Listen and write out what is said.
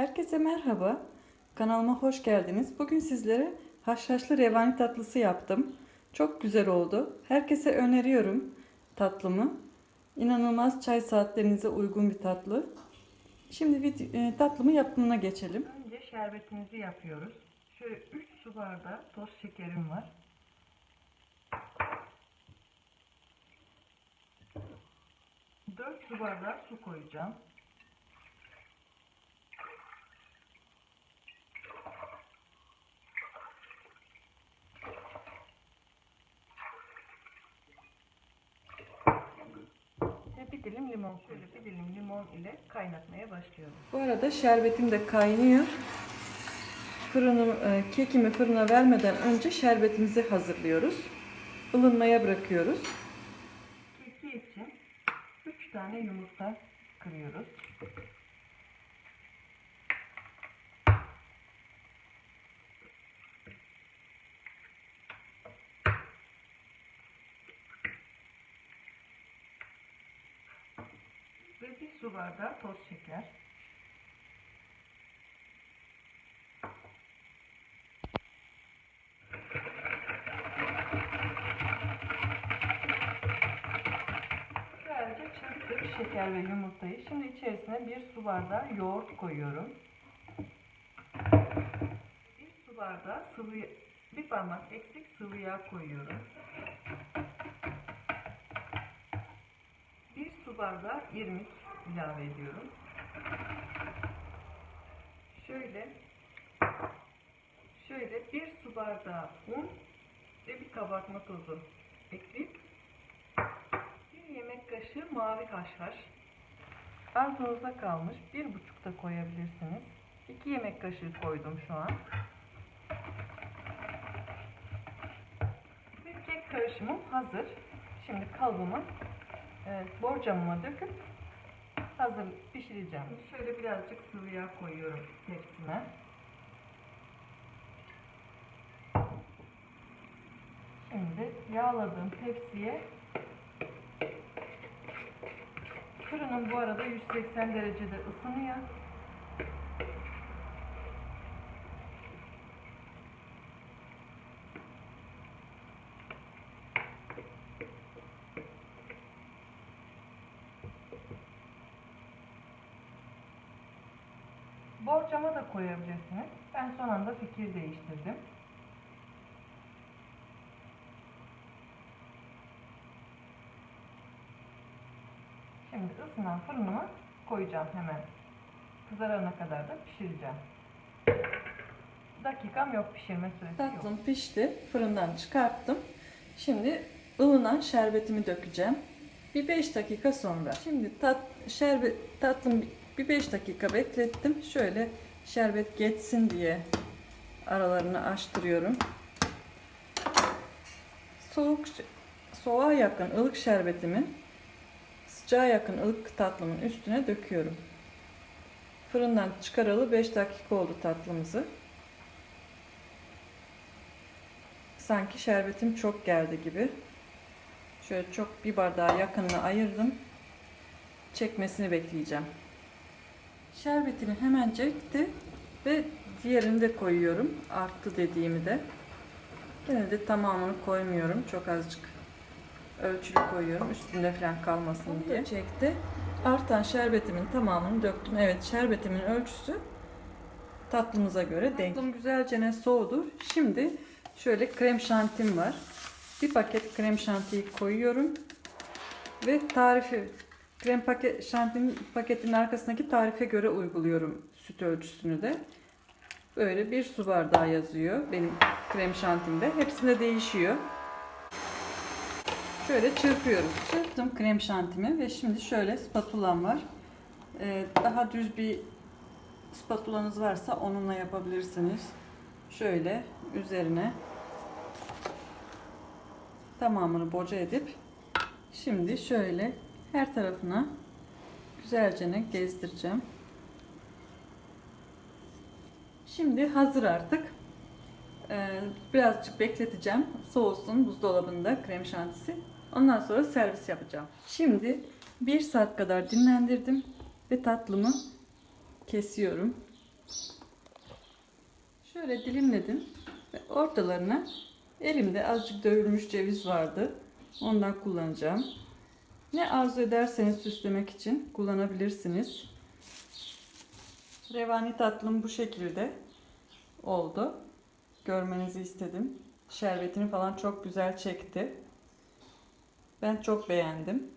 Herkese merhaba. Kanalıma hoş geldiniz. Bugün sizlere haşhaşlı revani tatlısı yaptım. Çok güzel oldu. Herkese öneriyorum tatlımı. İnanılmaz çay saatlerinize uygun bir tatlı. Şimdi e, tatlımı yapımına geçelim. Önce şerbetimizi yapıyoruz. Şöyle 3 su bardağı toz şekerim var. Dört su bardağı su koyacağım. Ve bir dilim limon şöyle bir dilim limon ile kaynatmaya başlıyorum. Bu arada şerbetim de kaynıyor. Fırını, e, kekimi fırına vermeden önce şerbetimizi hazırlıyoruz. Ilınmaya bırakıyoruz. Keki için 3 tane yumurta kırıyoruz. Ve bir su bardağı toz şeker. Güzelce çırptık şeker ve yumurtayı. Şimdi içerisine bir su bardağı yoğurt koyuyorum. Bir su bardağı sıvı, bir parmak eksik sıvı yağ koyuyorum. Bardağı irmik ilave ediyorum. Şöyle şöyle bir su bardağı un ve bir kabartma tozu ekleyip bir yemek kaşığı mavi haşhaş arzunuza kalmış bir buçuk da koyabilirsiniz. İki yemek kaşığı koydum şu an. Ve kek karışımım hazır. Şimdi kalıbımı Evet, borcamıma döküp hazır pişireceğim. Şimdi şöyle birazcık sıvı yağ koyuyorum tepsime. Şimdi yağladığım tepsiye fırınım bu arada 180 derecede ısınıyor. Borcama da koyabilirsiniz. Ben son anda fikir değiştirdim. Şimdi ısınan fırınıma koyacağım hemen. Kızarana kadar da pişireceğim. Dakikam yok pişirme süresi yok. Tatlım pişti. Fırından çıkarttım. Şimdi ılınan şerbetimi dökeceğim. Bir 5 dakika sonra. Şimdi tat, şerbet, tatlım bir 5 dakika beklettim. Şöyle şerbet geçsin diye aralarını açtırıyorum. Soğuk soğuğa yakın ılık şerbetimin sıcağa yakın ılık tatlımın üstüne döküyorum. Fırından çıkaralı 5 dakika oldu tatlımızı. Sanki şerbetim çok geldi gibi. Şöyle çok bir bardağa yakınını ayırdım. Çekmesini bekleyeceğim. Şerbetini hemen çekti ve diğerini de koyuyorum. Arttı dediğimi de. Gene de tamamını koymuyorum. Çok azıcık ölçülü koyuyorum. Üstünde falan kalmasın diye. Çekti. Artan şerbetimin tamamını döktüm. Evet şerbetimin ölçüsü tatlımıza göre denk. Tatlım güzelce ne soğudu. Şimdi şöyle krem şantim var. Bir paket krem şantiyi koyuyorum. Ve tarifi krem paket şantin paketinin arkasındaki tarife göre uyguluyorum süt ölçüsünü de. Böyle bir su bardağı yazıyor benim krem şantimde. Hepsinde değişiyor. Şöyle çırpıyoruz. Çırptım krem şantimi ve şimdi şöyle spatulam var. Ee, daha düz bir spatulanız varsa onunla yapabilirsiniz. Şöyle üzerine tamamını boca edip şimdi şöyle her tarafına güzelce gezdireceğim. Şimdi hazır artık. Ee, birazcık bekleteceğim. Soğusun buzdolabında krem şantisi. Ondan sonra servis yapacağım. Şimdi 1 saat kadar dinlendirdim ve tatlımı kesiyorum. Şöyle dilimledim ve ortalarına elimde azıcık dövülmüş ceviz vardı. Ondan kullanacağım. Ne arzu ederseniz süslemek için kullanabilirsiniz. Revani tatlım bu şekilde oldu. Görmenizi istedim. Şerbetini falan çok güzel çekti. Ben çok beğendim.